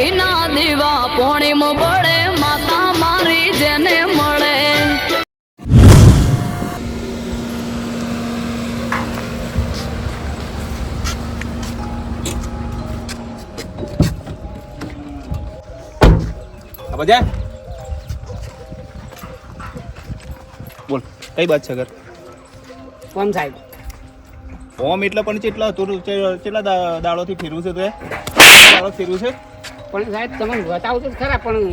ઘીના દીવા પોણીમ બળે માતા મારી જેને મળે. બધા? બોલ કઈ વાત છે ઘર? કોણ સાહેબ? ઓમ એટલે પણ કેટલા તું કેટલા દાડોથી ફેરવું છે તું દાડો ફેરવું છે? પણ સાહેબ તમે બતાવું તો ખરા પણ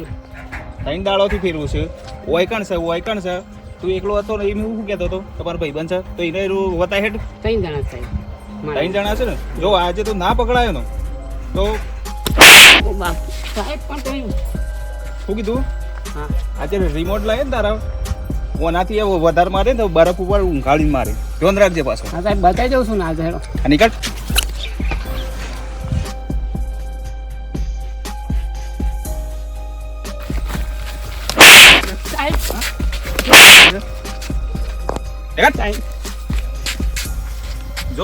ત્રણ દાડોથી ફેરવું છે. ઓયકણ છે ઓયકણ છે. તું એકલો હતો ને એમ હું શું કહેતો હતો? તમારો ભાઈબંધ છે? તો એને વતા હેઠ? ત્રણ જણા સાહેબ. મારા. ત્રણ જણા છે ને? જો આજે તો ના પકડાયો ને તો સાહેબ પણ તમે શું કીધું? હા. આજે રિમોટ લાવે ને તારા? ઓનાથી એવો વધારે મારે ને તો બરફ ઉપર ઊંઘાડીને મારે. ધ્યાન રાખજે પાછો. હા સાહેબ બતાવી દઉં છું ને આજે હેડો. નીકળ.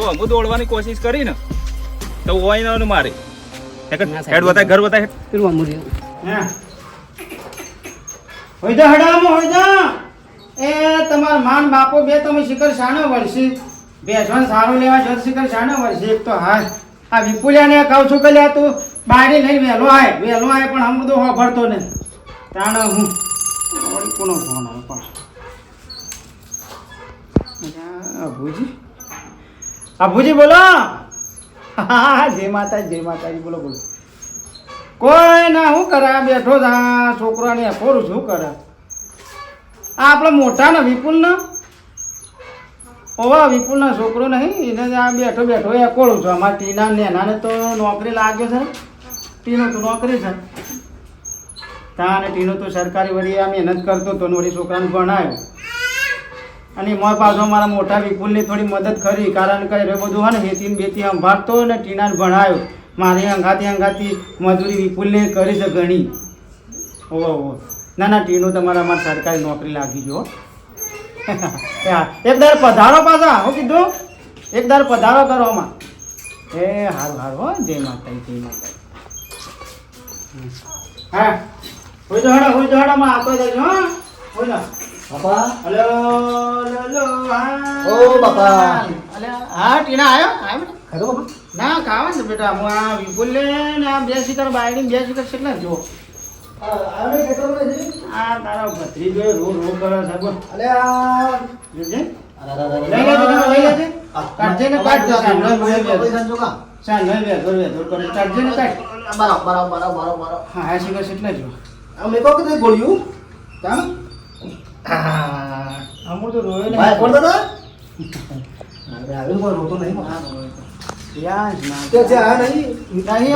જો હું દોડવાની કોશિશ કરી ને તો ઓય ને મારે. હેડ બતાય ઘર બતાય. પેલું પેલું અમૂલ્ય હોય તો હડામો હોય તો એ તમાર માન બાપો બે તમે શિખર સાણો વળશી. બેસવાનું સારું લેવા જત શિખર સાણો વળશી. એક તો હા આ વિપુલિયાને કહું છું કે લ્યા તું બારી લઈને વહેલો આય. વહેલો આય પણ આમ બધું વાપરતો ને તાણ હું? કોનો ફોન આવે પણ. અલ્યા, અભુજી બોલો. હા જય માતાજી જય માતાજી, બોલો બોલો. કોઈ ના શું કરે, બેઠો આ છોકરાને અફોરું શું કરે? આ આપણો મોટા ને વિપુલ ને ઓવા વિપુલ ના છોકરો નહીં, એને જ આ બેઠો બેઠો એ અકોળું છું. અમારા ટીના ને એનાને તો નોકરી લાગ્યો છે. ટીનો તો નોકરી છે. ત્યાં અને ટીનો તો સરકારી વળી આ મહેનત કરતો હતો વળી છોકરાને ભણાયો. અને મોય પાછો મારા મોટા વિપુલની થોડી મદદ કરી, કારણ કે એ બધું હોય ને હેતીન બેથી સંભાળતો ને ટીનાને ભણાયો. મારી અંગાથી અંગાથી મજૂરી વિપુલને કરી છે ઘણી. ઓહો ના ના, ટીનો તમારા અમારે સરકારી નોકરી લાગી હા. એક દર પધારો પાછા, હું કીધું? એક દર પધારો કરો આમાં. એ હારું હારું, હો, જય માતા જય માતા હા? હોય તો હડા, હોય તો હડા માં આપો જજો હોય બાપા હલો હલો ઓ બાપા. અલે હા ટીના આવ્યો બેટા? ખરો બાપા ના ખાવા ને બેટા હું આ વિપુલ ને આ બે શિખર બાયડી બે શિખર કેટલા જો આ તારો ભત્રીજો રો રો કરે છે બોલ અલે આ જોજે તમે, કાઢજે ને કાઢ બરાબર બરાબર બરાબર હા હા શિખર કેટલા જો આ મેં કહું કે ગોળ્યું કામ અમુક તો રોયો ને ભાઈ હતો અરે આવ્યો કોઈ રોતો નહીં બાપા. યાર તે છે આ નહીં નહીં?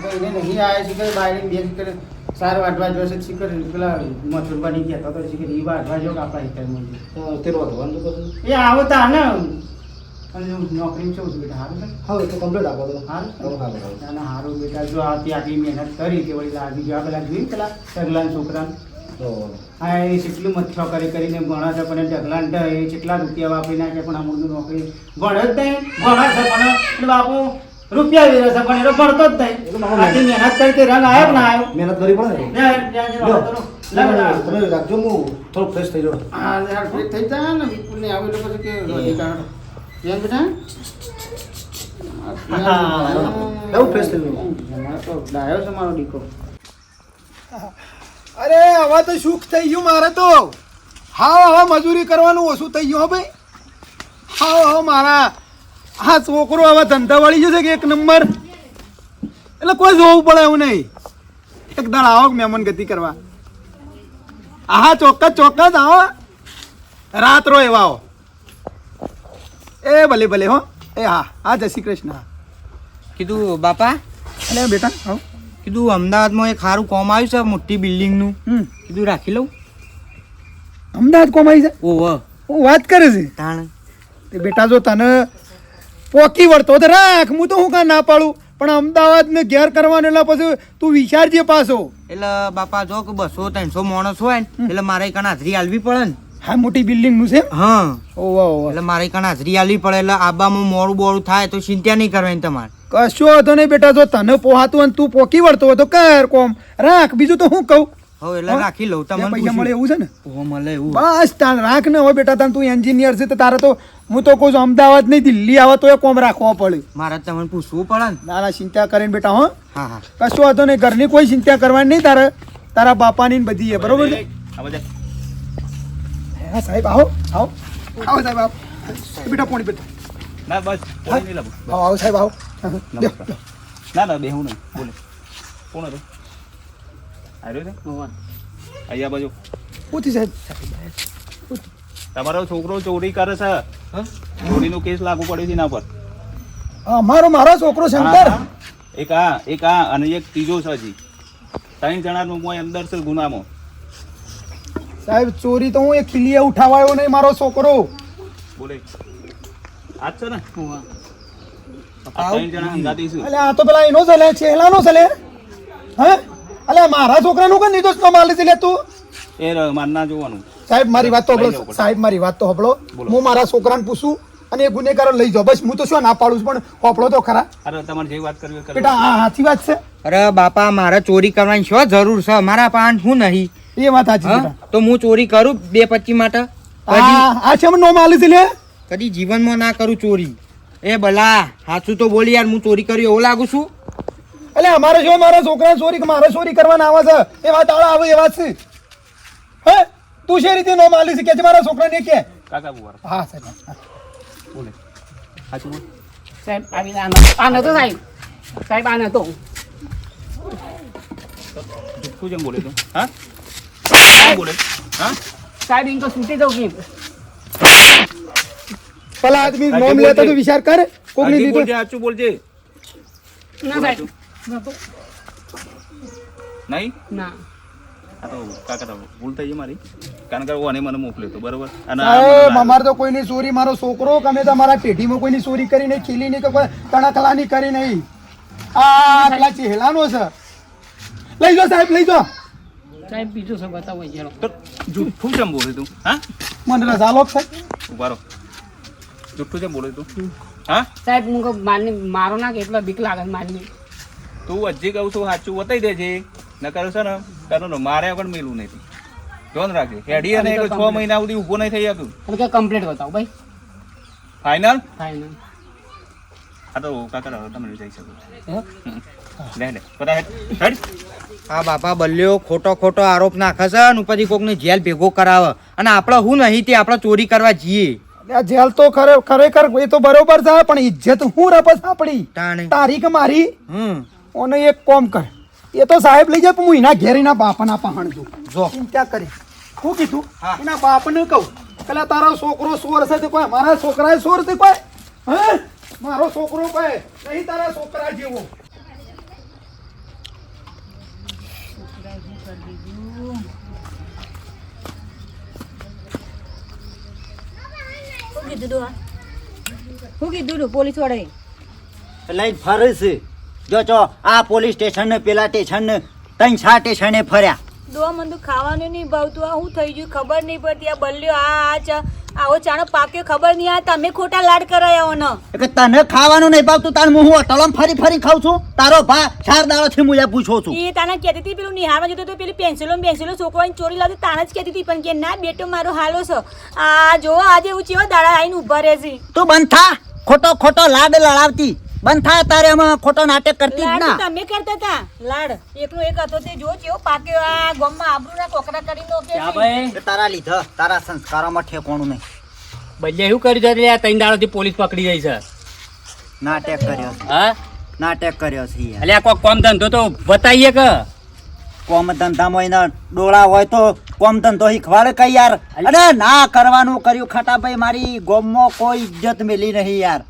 ભાઈને નહીં આયા શિખર બાયડી બે શિખર સાર વાટવા જોશે શિખર પેલા મથુર બની ગયા તો તો ઈ વાટવા જો આપણા હિતર મળે તે રોતો વાંધો એ આવો તા ને નોકરી છે બેટા હારું છે. તો કમ્પ્લીટ આપો તો. હારું હા, હા, હા. ના ના હારું બેટા જો આથી આટલી મહેનત કરી તે વળી લાગી ગયા પેલા જોઈ પેલા ઢગલાન છોકરા તો હા એ કેટલું મચ્છો કરી કરીને ભણે છે પણ ઢગલાન તો એ કેટલા રૂપિયા વાપરી નાખે પણ આ મૂળનું નોકરી ભણે જ નહીં. ભણે છે પણ એટલે બાપુ રૂપિયા વેરે છે પણ એનો ભણતો જ તો નહીં આટલી મહેનત કરી તે રંગ આવ્યો ના આવ્યો મહેનત કરી પડે. તમે રાખજો હું થોડું ફ્રેશ થઈ જાઉં. હા યાર ફ્રેશ થઈ જાય ને વિપુલને આવે એટલે પછી કે કેમ બેટા? એવું ફ્રેશ થઈ ગયું. મારો તો ડાયો છે મારો દીકરો અરે હવે તો સુખ થઈ ગયું મારે તો. હા હવે મજૂરી કરવાનું ઓછું થઈ ગયું ભાઈ. હા હવે મારા હા છોકરો હવે ધંધા વળી જશે કે એક નંબર? એટલે કોઈ જોવું પડે એવું નહીં. એક દાડ આવો મહેમાન ગતિ કરવા. હા ચોક્કસ ચોક્કસ આવો. રાત રો એવા આવો. એ ભલે ભલે હો. એ હા હા જય શ્રી કૃષ્ણ. કીધું બાપા? અને બેટા આવો. કીધું અમદાવાદમાં એક સારું કોમ આવ્યું છે મોટી બિલ્ડિંગનું. કીધું રાખી લઉં. અમદાવાદ કોમ આવી છે? ઓહ વાત કરે છે. તાણ. તે બેટા જો તને પોકી વળતો તો રાખ હું તો હું કાં ના પાડું? પણ અમદાવાદ ને ઘેર કરવાનું એટલે પછી તું વિચારજે પાછો. એટલે બાપા જો કે બસો ત્રણસો માણસ હોય ને એટલે મારે કણ હાજરી હાલવી પડે ને? હા મોટી બિલ્ડિંગનું છે? હા. ઓવા ઓવા એટલે મારે કણ હાજરી આલવી પડે એટલે આબામાં મોડું બોડું થાય તો ચિંતા નહીં કરવાની તમારે. કશો હતો નહીં બેટા જો તને પોહાતું અને તું પોકી વળતો હોય તો કર કોમ. રાખ બીજું તો હું કહું? હવે એટલે રાખી લઉં તમને પૈસા મળે એવું છે ને? ઓ મળે એવું. બસ તાણ રાખ ને હોય બેટા તને તું એન્જિનિયર છે તો તારે તો હું તો કહું છું અમદાવાદ નહીં દિલ્હી આવે તો એ કોમ રાખવો પડે. મારે તમને પૂછવું પડે ને. ના ના ચિંતા કરીને બેટા હો. હા હા. કશો હતો નહીં ઘરની કોઈ ચિંતા કરવાની નહીં તારે. તારા બાપાની ને બધી છે બરોબર છે? આ બધા હા સાહેબ આવો આવો. આવો સાહેબ આવો. બેટા પોણી બેટા ના બસ પોણી નહીં લાવું આવો આવો સાહેબ આવો. હા, હા. ના. ના બે બેહું નહીં. બોલે. કોણ હતું? આવ્યો છે. અહીંયા બાજુ. પૂછી સાહેબ. તમારો છોકરો ચોરી કરે છે. ચોરીનો કેસ લાગુ પડ્યો છે એના પર. મારો મારો છોકરો શંકર હા, હા. એક આ એક આ અને એક ત્રીજો છે હજી. ત્રણ જણાનું મોય અંદર છે ગુનામાં. સાહેબ ચોરી તો હું એ ખીલીએ ઉઠાવાયો નહીં મારો છોકરો. બોલે. આજ છે ને? આ ત્રણ જણા હંગાતી છે અલે આ તો પેલા એનો ચલે છેલાનો ચલે હે? અલે મારા છોકરાનું કઈ નિર્દોષ નો માલ લે તું? એ ર- મારના જોવાનું. સાહેબ મારી વાત તો પડે. સાહેબ મારી વાત તો હંભળો હું મારા છોકરાને પૂછું અને એ ગુનેગારો લઈ જાઓ. બસ હું તો શું ના પાડું છું પણ હોપળો તો ખરા. અરે તમારે જે વાત કરવી બેટા આ સાચી વાત છે? અરે બાપા મારે ચોરી કરવાની શું જરૂર છે? મારા પાન શું નહીં? એ વાત સાચી બેટા. તો હું ચોરી કરું બે પચી માટે? આ છે નો માલી છે લે? કદી જીવનમાં ના કરું ચોરી. એ ભલા સાચું તો બોલી યાર હું ચોરી કરી એવું લાગુ છું. એટલે અમારે જો મારા છોકરા ચોરી મારે ચોરી કરવાના આવે છે. એ વાત આળા આવે એ વાત છે. હે? તું શે રીતે નો માલી છે કે છે? મારા છોકરાને કે. કાકા બુવાર હા સાહેબ બોલે. સાચું બોલ. સાહેબ આવી રીતે આ નતો- સાહેબ. સાહેબ આ તો તું જેમ બોલે તો. હા? બોલે હા સાહેબ તો છૂટી દઉં કે પેલા આદમી નોમ લેતો તો વિચાર કરે બોલજે આચું બોલજે ના સાહેબ. નહીં ના આ તો કાકા ભૂલ થઈ ગઈ મારી કારણ કે ઓને મને મોકલ્યો તો બરોબર અને અમારે તો કોઈની ચોરી મારો છોકરો ગમે તો મારા પેઢીમાં કોઈની ચોરી કરી નહીં ખીલી નહીં કે કોઈ તણકલાની કરી નહીં આ પેલા ચહેલાનો છે લઈ જાઓ સાહેબ લઈ જાઓ સાહેબ બીજું શું બતાવો ચલો તો જુઠ્ઠું કેમ બોલે તું? હા? મને રજા સાહેબ ઊભા જૂઠું જુઠ્ઠું કેમ બોલે તું? હા? સાહેબ હું કહું મારની મારો ના કે એટલો બીક લાગે માની તું હજી કહું છું સાચું બતાવી દેજે. ન કરો છે ને તારું ને મારે પણ મેલું નહીં. ધ્યાન રાખજે. હેડી અને એક છ મહિના સુધી ઊભો નહીં થઈ એટલે કે કમ્પ્લીટ બતાવો ભાઈ. ફાઇનલ ફાઇનલ હા તો કાકા તમે જઈ શકો આ બાપા બલ્યો ખોટો ખોટો આરોપ નાખે છે અને ઉપરથી કોકને જેલ ભેગો કરાવે. અને આપણે હું નહીં તે આપણે ચોરી કરવા જઈએ. જેલ તો ખરે ખરેખર એ તો બરોબર છે પણ ઇજ્જત હું રપસ આપણી તારીખ મારી? હમ. ઓને એક કોમ કર. એ તો સાહેબ લઈ જાય પણ હું એના ઘેર એના બાપના પહાણ દઉં જો. ચિંતા કરી. શું કીધું. એના બાપને કહું. પેલા તારો છોકરો સોર છે તે કોઈ? મારા છોકરાએ સોર તે કોઈ? હે? મારો છોકરો કોઈ? નહીં તારા છોકરા જેવો. શું કીધું તું શું કીધું તું પોલીસ વાળાએ. લઈ ફરે છે જો ચો આ પોલીસ સ્ટેશન ને પેલા સ્ટેશન ને ત્રણ ચાર સ્ટેશને ફર્યા. દોવા મને તો ખાવાનું નહીં ભાવતું. આ હું થઈ ગયું ખબર નહીં પડતી. આ બલ્યો આ આ ચા આવો ચાણો પાક્યો ખબર નહીં આ તમે ખોટા લાડ કરાયા ઓનો એટલે તને ખાવાનું નહીં ભાવતું તાર હું હોટલમાં ફરી ફરી ખાઉં છું? તારો ભા ચાર દાડોથી હું એ પૂછું છું. એ તાને કહેતી હતી પેલું નિહાળવા જતો તો પેલી પેન્સિલો પેન્સિલો છોકરાની ચોરી લાવતી તાને જ કહેતી હતી પણ કે ના બેટો મારો હાલો છે. આ જો આજે હું ચેવા દાડા આવીને ઊભા રહેશે તું બંધ થા. ખોટો ખોટો લાડ લડાવતી. બંધ થા તારે એમાં ખોટો નાટક કરતી જ ના. તમે કરતા હતા. લાડ. એકનો એક હતો તે જો કેવો પાક્યો આ ગમમાં આબરૂના કોકરા કરી નોકે છે. ભાઈ? કે તારા લીધા તારા સંસ્કારોમાં ઠેકોણું નહીં. બલ્લે શું કર્યું છે એટલે આ ત્રણ દાડોથી પોલીસ પકડી જાય છે. નાટક કર્યો હા? નાટક કર્યો છે યાર એટલે આ કોઈ કોમ ધંધો તો બતાવીએ કે? કોમ ધંધામાં એના ડોળા હોય તો કોમ ધંધો શીખવાડે કઈ યાર? અરે ના કરવાનું કર્યું ખટાભાઈ મારી ગોમમાં કોઈ ઇજ્જત મેલી નહીં યાર.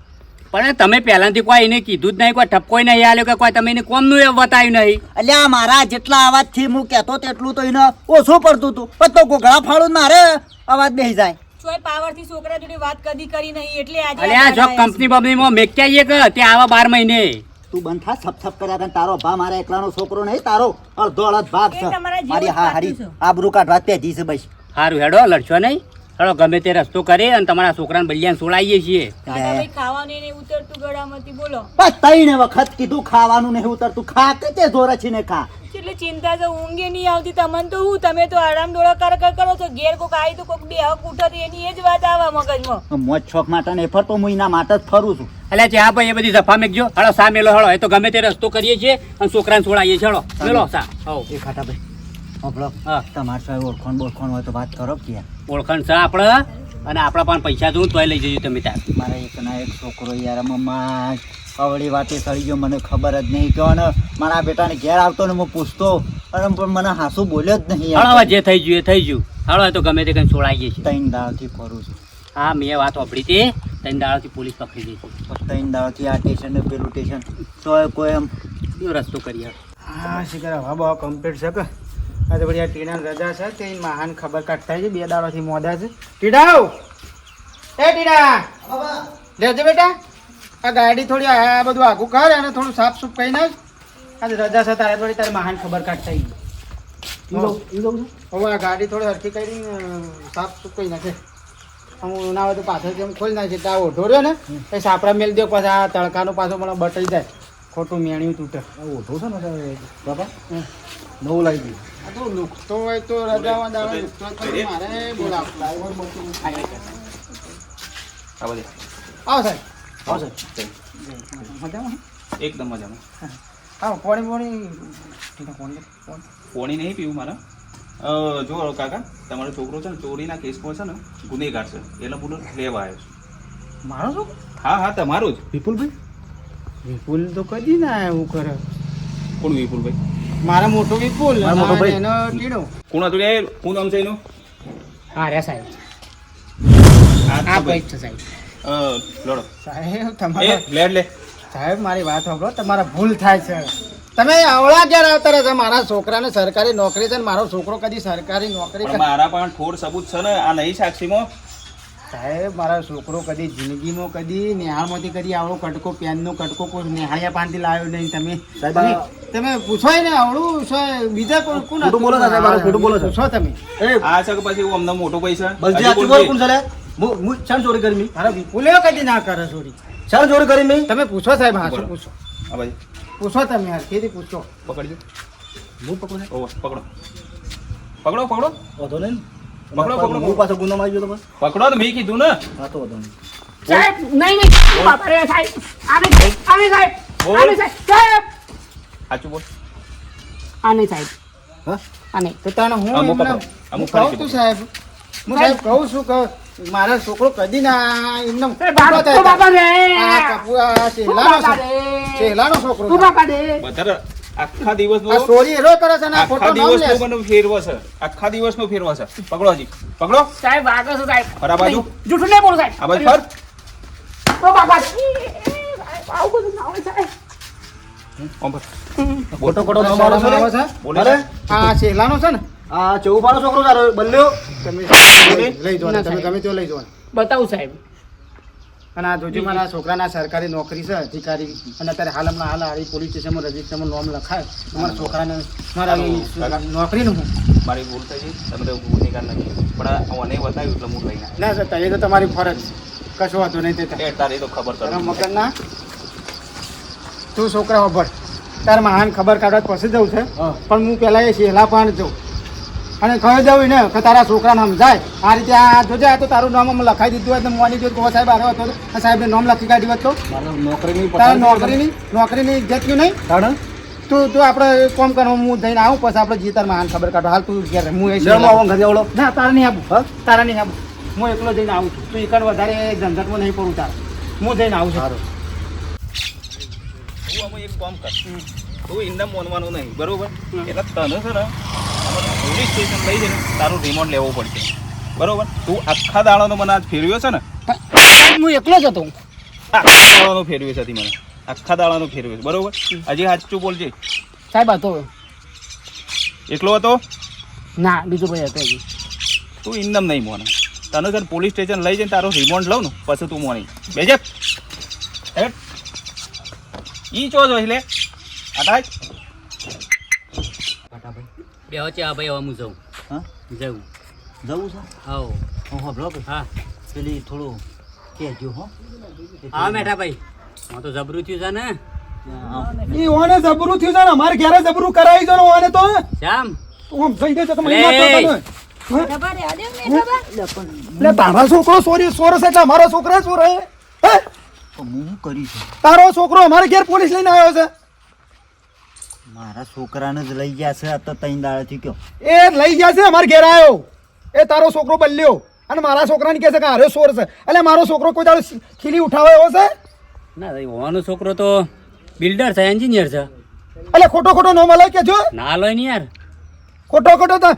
પણ તમે પહેલાથી કોઈ એને કીધું જ નહીં કોઈ ઠપકો નહીં આલ્યો કે કોઈ તમે એને કોમનું એ બતાવ્યું નહીં. અલ્યા મારા જેટલા અવાજથી હું કહેતો તેટલું તો એને ઓછું પડતું હતું. પણ તો ગોગળા ફાડું મારે અવાજ બેસી જાય. ચોય પાવરથી છોકરા જોડે વાત કદી કરી નહીં એટલે આજે અલે જો કંપની બંપનીમાં મેક્યા કે ત્યાં આવા બાર મહિને? તું બંધ થા સપ સપ કર્યા કરે તારો ભા મારા એકલાનો છોકરો નહીં તારો અડધો અડધ ભાગ છે. મારી હા હારી છે. આબરૂ કાઢવા પેઢી છે બસ. સારું હેડો લડશો નહીં. ચલો ગમે તે રસ્તો કરી અને તમારા છોકરાને બલિયાને સોળાઈએ છીએ. ખાવાનું ઉતરતું ગળામાંથી બોલો. વખત કીધું ખાવાનું નહીં ઉતરતું. ખા કે તે ને ખા. એટલે ચિંતા તો ઊંઘે નહીં આવતી. તમને તો હું તમે તો આરામ ડોળા કર કર કરો છો. ઘેર કોક આવી તો કોક બે હક ઉઠો એની એ જ વાત આવે મગજમાં. મોજ છોક માટે નહીં ફરતો હું એના માટે જ ફરું છું. એટલે ચા ભાઈ એ બધી સફા મેકજો હળો સા મેલો હળો. એ તો ગમે તે રસ્તો કરીએ છીએ અને છોકરાને સોળાવીએ છીએ હળો. મેલો સા. હો એ ખાટા ભાઈ આપણો હા. તમારે સાહેબ ઓળખણ બોળખણ હોય તો વાત કરો કે. ઓળખણ છે આપણે અને આપણા પણ પૈસા જોઉં તોય લઈ જજો તમે ત્યાં. મારા એક ના એક છોકરો યાર મમ્મા અવળી વાતે સડી ગયો મને ખબર જ નહીં. કહો ને મારા બેટાને ઘેર આવતો ને હું પૂછતો અને પણ મને હાસુ બોલ્યો જ નહીં હળો જે થઈ ગયું એ થઈ ગયું. હળો તો ગમે તે કંઈ સોળાવીએ છીએ ત્રણ દાળથી ફરું છું. હા મેં વાત વાપરી હતી. ત્રણ દાળથી પોલીસ પકડી ગઈ છે. ત્રણ દાળથી આ સ્ટેશન ને પેલું સ્ટેશન તો કોઈ એમ રસ્તો કરીએ હા શીખર હવા બહુ કમ્પ્લીટ છે કે? આ તો બધી આ ટીના રજા છે તે મહાન ખબર કાઢતા છે બે દાડાથી મોડા છે. ટીડાવ એ ટીડા લેજે બેટા. આ ગાડી થોડી આ બધું આઘું કર અને થોડું સાફ સૂફ કહી નાખ આજે રજા છે તારે થોડી તારે મહાન ખબર કાઢતા હવે આ ગાડી થોડી હરખી કરી સાફ સૂફ કહી નાખે. હું ના હોય તો પાછળ જેમ ખોલી નાખે ત્યાં ઓઢો રહ્યો ને એ સાપડા મેલ દો પાછા આ તડકાનો પાછો મને બટાઈ જાય. ખોટું મેણ્યું તૂટે ઓઢો છે ને બાપા? હમ. નવું લાવી ગયું તો લુકતો હોય તો રજામાં દાડે લુકતો તો મારે બોલાવ આ બધી. આવો સાહેબ. આવો સાહેબ. મજામાં એકદમ મજામાં. હા. પોણી પોણી. પોણી નહીં પીવું મારે. જો કાકા તમારો છોકરો છે ને ચોરીના કેસમાં છે ને ગુનેગાર છે. એટલે બોલો લેવા આવ્યો છે. મારો શું હા હા તમારું જ. વિપુલભાઈ? વિપુલ તો કદી ના એવું કરે. કોણ વિપુલભાઈ? મારા મોટો વિપુલ મારા મોટો ભાઈ. એનો ટીડો કોણ હતું રે? કોણ નામ છે એનું? રે સાહેબ. આ ભાઈ. ભાઈ છે સાહેબ. લડો. સાહેબ એ લે લે. સાહેબ મારી વાત સાંભળો તમારા ભૂલ થાય છે. તમે આવડા ક્યારે આવતા મારા છોકરાને સરકારી નોકરી છે ને મારો છોકરો કદી સરકારી નોકરી મારા પણ ઠોર સબૂત છે ને આ નહીં સાક્ષીમાં. સાહેબ મારા છોકરો કદી જિંદગીમાં કદી નિહાળમાંથી કદી આવડો કટકો પેનનો કટકો કોઈ નિહાળિયા પાનથી લાવ્યો નહીં. તમે તમે- પૂછો ને આવડું છે બીજા કોઈ કોણ ખોટું બોલો છો, સાહેબ, ખોટું બોલો છો. તમે? એ આ છે કે પછી અમને મોટો પૈસા બલજી આચું બોલ કોણ ચાલે હું હું ચોરી કરી મી? મારા વિપુલે કદી ના કરે ચોરી. શાન ચોરી કરી મી? તમે પૂછો સાહેબ હા. શું પૂછો? હા ભાઈ. પૂછો તમે કેથી પૂછો? પકડજો. હું પકડો? પકડો. પકડો પકડો. વધો નહીં પકડો, પકડો. હું પાછો ગુનો મારી ગયો તો બસ. પકડો ને મેં કીધું ને. હા તો વધો સાહેબ નહીં નહીં બાપા રે સાહેબ આને આને સાહેબ બોલ. સાહેબ સાહેબ. સાચું બોલ. આને સાહેબ. હા? આને. તો તને હું અમુક એમને- પકડો. હું કહું છું સાહેબ. હું સાહેબ કહું છું કે મારા છોકરો કદી ના એમને રે. આ છોકરો. તું આખા દિવસ નો સોરી એરો કરે છે ને આ ખોટો નામ લે આખા દિવસ નો ફેરવો છે. આખા દિવસનો ફેરવો છે. પકડો હજી. પકડો. સાહેબ વાગે છે સાહેબ. ફરા બાજુ. જૂઠું નહીં બોલો સાહેબ. આ બાજુ ફર. ઓ બાપા. આવું બધું ના હોય સાહેબ. ઓમ ફર. ખોટો ખોટો નામ આલો છો ને? બોલે. અરે આ છેલાનો છે ને આ ચૌપાનો છોકરો તારો બલ્યો? તમે. લઈ જાઓ તમે ગમે તો લઈ જાઓ બતાવું સાહેબ. અને આ જોજો મારા છોકરાના સરકારી નોકરી છે અધિકારી. અને અત્યારે હાલ હમણાં હાલ આવી પોલીસ સ્ટેશનમાં રજીસ્ટરમાં નોમ લખાય. તમારા છોકરાને મારા નોકરીનું હું. મારી ભૂલ થઈ તમે તો ગુનેગાર નથી પણ મને બતાવ્યું એટલે હું લઈને ના સર તારી તો તમારી ફરજ કશો વાંધો નહીં તે તારે તો ખબર તારા કરો મગજના? તું છોકરા ખબર તાર મહાન ખબર કાઢવા પછી જવું છે. પણ હું પહેલાં એ શેલા પણ જઉં. અને કહી દઉં ને કે તારા છોકરાને સમજાય આ રીતે આ જોજે આ તો તારું નામ લખાઈ દીધું હોય તો મોની જો તો સાહેબ આવ્યો હતો આ સાહેબને નામ લખી કાઢ્યું હતું નોકરીની તારા નોકરીની નોકરીની ક્યું નહીં. તાણે? તું તું આપણે કોમ કરો હું જઈને આવું પછી આપણે જીતાર માન ખબર કાઢો. હાલ તું ઘેર હું એ ઘરે આવડો. ના તારા નહીં આવું. હા? તારા નહીં આવું. હું એકલો જઈને આવું છું. તું એકડ વધારે ઝંઝટમાં નહીં પડું તાર. હું જઈને આવું છું. તું એક કોમ કર. તું ઇન્દમ માનવાનું નહીં બરોબર? એટલે તને છે ને પોલીસ સ્ટેશન લઈ જઈને તારું રિમોટ લેવો પડશે. બરોબર? તું આખા દાડાનો મને આજ ફેરવ્યો છે ને? હું એકલો જ હતો. આખા દાડાનો ફેરવ્યો છે મને. આખા દાડાનો ફેરવ્યો છે. બરોબર? હજી સાચું બોલજે. સાહેબ હતો એકલો હતો? ના બીજો ભાઈ હતો હજી. તું ઇન્દમ નહીં મોને. તને છે પોલીસ સ્ટેશન લઈ જઈને તારો રિમોટ લઉં ને પછી તું મોની. બેજે. હેટ. ઈ ચો જો એટલે? અટાક બે વચ્ચે આ ભાઈ હવે હું જાઉં. હા? જવું જવું છે? આવો. હું હોભળો હા. પેલી થોડું કહેજો હો. હા મેઠા ભાઈ. હું તો જબરું થયું છે ને? ઈ ઓને જબરું થયું છે ને? અમારે ઘેરે જબરું કરાવી દો ને ઓને તો? શ્યામ? હું થઈ દે તમે લે. ના. છે? એટલે તારા છોકરો સોરી સોરસ એટલે અમારો છોકરા ચોર હે હે? તો હું શું કરી તારો છોકરો અમારે ઘેર પોલીસ લઈને આવ્યો છે. મારા છોકરાને જ લઈ ગયા છે આ તો ત્રણ દાડાથી કયો? એ લઈ ગયા છે અમાર ઘેર આવ્યો એ તારો છોકરો બલ્યો. અને મારા છોકરાને કહે છે કે હારે સોર છે. એટલે મારો છોકરો કોઈ દાડો ખીલી ઉઠાવે એવો છે? ના ભાઈ હોવાનો છોકરો તો બિલ્ડર છે એન્જિનિયર છે. એટલે ખોટો ખોટો નો મળે કે જો? ના લોય ને યાર. ખોટો ખોટો તો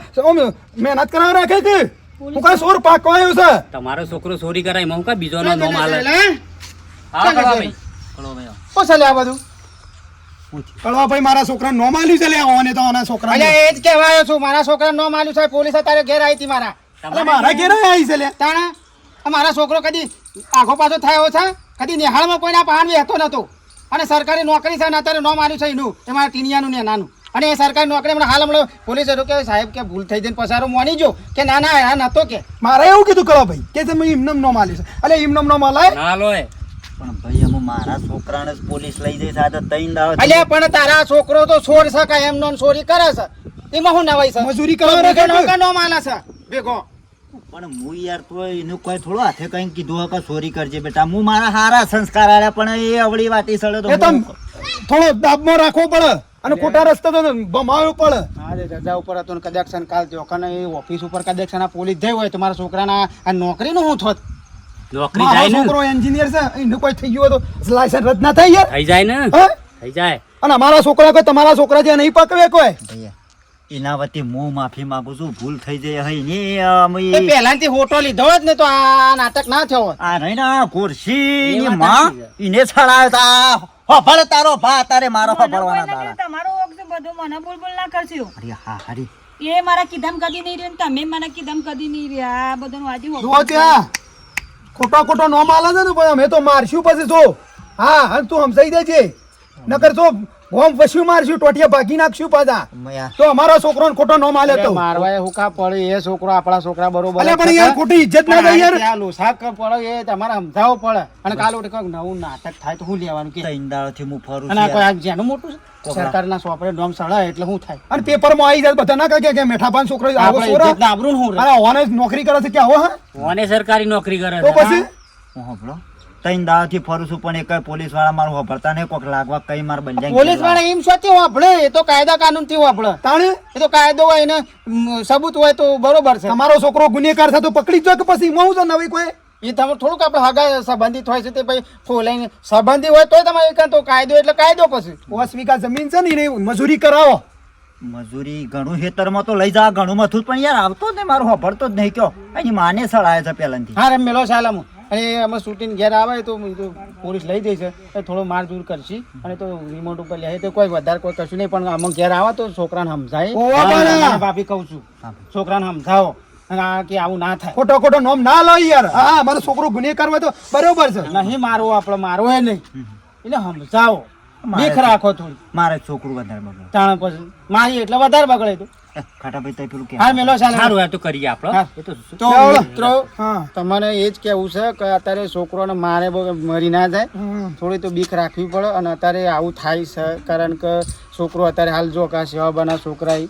મહેનત કરાવ રાખે કે? હું કઈ સોર પાકવા આવ્યો છે? તમારો છોકરો ચોરી કરાય હું કા બીજો નો નો આલે? લે. હા? કળવા ભાઈ. કળો ભાઈ ઓ ચાલે આ બધું. મારા છોકરા નો માલ્યું છે લે ઓને તો આના છોકરા અલ્યા એ જ કહેવાયો છું મારા છોકરા નો માલ્યું છે પોલીસ તારે ઘેર આવી હતી મારા. અરે મારા ઘેર આવી છે લે. તાણા મારા છોકરો કદી આખો પાછો થયો છે કદી નિહાળમાં કોઈના પહાણ હતો નતો અને સરકારી નોકરી છે ને અત્યારે નો માર્યું છે એનું. એ મારા ટીનિયાનું ને નાનું અને એ સરકારી નોકરી હમણાં હાલ હમણાં પોલીસે તો કે સાહેબ કે ભૂલ થઈ જઈને પસારો મોની જો. કે ના ના આ નતો કે. મારે એવું કીધું કરો ભાઈ કે તમે ઇમનમ નો માલ્યું છે. અલે ઇમનમ નો મલાય ના લોય. પણ ભાઈ એમાં મારા છોકરાને પોલીસ લઈ જઈ અલ્યા પણ તારા છોકરો તો છોડ શકાય એમ નો ચોરી કરે છે. એમાં હું નવાઈ છે? મજૂરી કરવા ભેગો રાખે નો માલે છે. ભેગો. પણ હું યાર તો એનું કોઈ થોડું હાથે કઈ કીધું કે ચોરી કરજે બેટા. હું મારા હારા સંસ્કાર આલ્યા પણ એ અવળી વાટી સડે તો થોડો દાબમાં રાખવો પડે અને ખોટા રસ્તે તો બમાવ્યો પડે. આજે રજા ઉપર હતો ને કદાચ કાલ જોખન એ ઓફિસ ઉપર કદાચ આ પોલીસ જઈ હોય તો મારા છોકરાના આ નોકરીનું હું થોત નોકરી મારો જાય ને? છોકરો એન્જિનિયર છે એનું કોઈ થઈ ગયો તો લાયસન્સ રદ ના થાય યાર થઈ જાય ને? હે? થઈ જાય. અને અમારા છોકરા કોઈ તમારા છોકરા જે નહીં પકવે કોઈ? એના વતી હું માફી માંગુ છું ભૂલ થઈ જાય હઈ ને અમે. એ પહેલાથી હોટો લીધો જ ને તો આ નાટક ના થયો આ રહી ના ખુરશી ની માં ઈને છડાયો તા હોભળ તારો ભા તારે મારો હોભળવાના મને દાડા. તમારો વખત બધું મને બોલ બોલ ના કરશો. અરે હા હરી. એ મારા કીધમ કદી નહીં રહ્યો તમે મને કીધમ કદી નહીં રહ્યા આ બધાનું આજે ત્યાં. ખોટો ખોટો નો આલે છે ને ભાઈ, અમે તો મારશું પછી જો. હા હા તું સમજાઈ દેજે. નકર તો ગોમ વસ્યું મારશું ટોટિયા ભાગી નાખશું પાછા. તો અમારો છોકરો ખોટો નો માલે તો. મારવા એ હુકા પડે એ છોકરો આપણા છોકરા બરોબર અલે પણ યાર ખોટી ઇજ્જત ના જાય યાર. આ લુસાક પડે એ તમારે સમજાવો પડે. અને કાલ ઉઠી કંઈક નવું નાટક થાય તો હું લેવાનું કે? ત્રણથી હું ફરું અને કોઈ. આ જેનું મોટું છે? સરકારના સોપરે ડોમ સળાય એટલે હું થાય. અને પેપરમાં આવી જાય બધા ના કહે કે મેઠાપાન છોકરો આવો ઇજ્જતના આબરૂનું શું રહે? ઓને નોકરી કરે છે કે આવો હા? ઓને સરકારી નોકરી કરે તો પછી? હું? હોભળો ત્રણ દાડાથી ફરું છું પણ એક પોલીસવાળા મારું વાપરતા નહીં કોક લાગવા કઈ માર બની જાય પોલીસવાળા એમ સોચી વાપડે એ તો કાયદા કાનૂનથી વાપડે તાણે? એ તો કાયદો હોય એને સબૂત હોય તો બરોબર છે. તમારો છોકરો ગુનેગાર છે તો પકડી જ કે પછી હું છે નવી કોઈ? એ તમે થોડુંક આપણે હગા સંબંધિત હોય છે તે ભાઈ ફોલાઈને સંબંધી હોય તોય તમારે કાં તો કાયદો એટલે કાયદો પછી. ઓસ વીઘા જમીન છે ને એને મજૂરી કરાવો. મજૂરી ઘણું ખેતરમાં તો લઈ જા ઘણું મથું પણ યાર આવતો જ નહીં મારું હોભળતો જ નહીં કયો? એની માને સળાય છે પહેલાથી હા રે મેલો સાલામ અને અમે શૂટિંગ ઘેર આવે તો પોલીસ લઈ જઈ છે. એ થોડો માર દૂર કરશી. અને તો રિમોટ ઉપર લે તો કોઈ વધારે કોઈ કશું નહીં પણ અમે ઘેર આવે તો છોકરાને સમજાય. બાપી ભાભી કહું છું. છોકરાને સમજાવો. કે આવું ના થાય. ખોટો ખોટો નોમ ના લો યાર. હા મારો છોકરો ગુનેગાર હોય તો બરોબર છે. નહીં મારવો આપણે મારવો એ નહીં. એટલે સમજાવો. બીક રાખો થોડી. મારે છોકરું વધારે બગડે. તાણ પછી મારી એટલે વધારે બગડે તો. ખાટાભાઈ તઈ પેલું કે? હા મેલો સાલા સારું આ તો કરીએ આપણો. તો તો મિત્રો હા. તમારે એ જ કેવું છે કે અત્યારે છોકરોને મારે બહુ મરી ના જાય. થોડી તો બીક રાખવી પડે અને અત્યારે આવું થાય છે. કારણ કે છોકરો અત્યારે હાલ જો કા સેવા બના છોકરાએ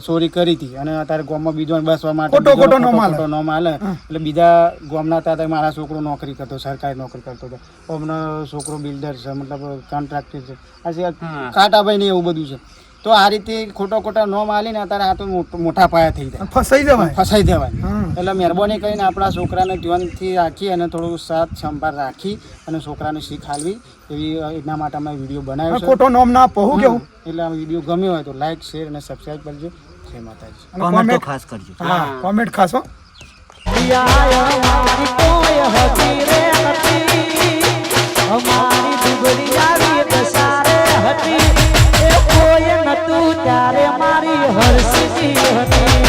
ચોરી કરી હતી અને અત્યારે ગામમાં બીજો બસવા માટે ખોટો ખોટો નો માલે. નો માલ. એટલે બીજા ગામના હતા ત્યારે મારા છોકરો નોકરી કરતો સરકારી નોકરી કરતો હતો. અમને છોકરો બિલ્ડર છે મતલબ કોન્ટ્રાક્ટર છે. આ. કાંટાભાઈ ને એવું બધું છે. તો આ રીતે ખોટો ખોટા નો માલીને અત્યારે આ તો મોટા પાયા થઈ જાય. ફસાઈ જવાય? ફસાઈ જવાય. એટલે મહેરબાની કરીને આપણા છોકરાને ધ્યાનથી રાખી અને થોડું સાથ સંભાળ રાખી અને છોકરાને શીખ હાલવી એવી એના માટે અમે વીડિયો બનાવ્યો છે. ખોટો નોમ ના પહું કેવું? એટલે આ વીડિયો ગમ્યો હોય તો લાઈક શેર અને સબસ્ક્રાઈબ કરજો. જય માતાજી. અને કોમેન્ટ ખાસ કરજો. હા કોમેન્ટ ખાસ હો. અમારી દુબળી આવી દસારે હતી. એ કોઈ તું ત્યારે મારી હર્ષજી હતી.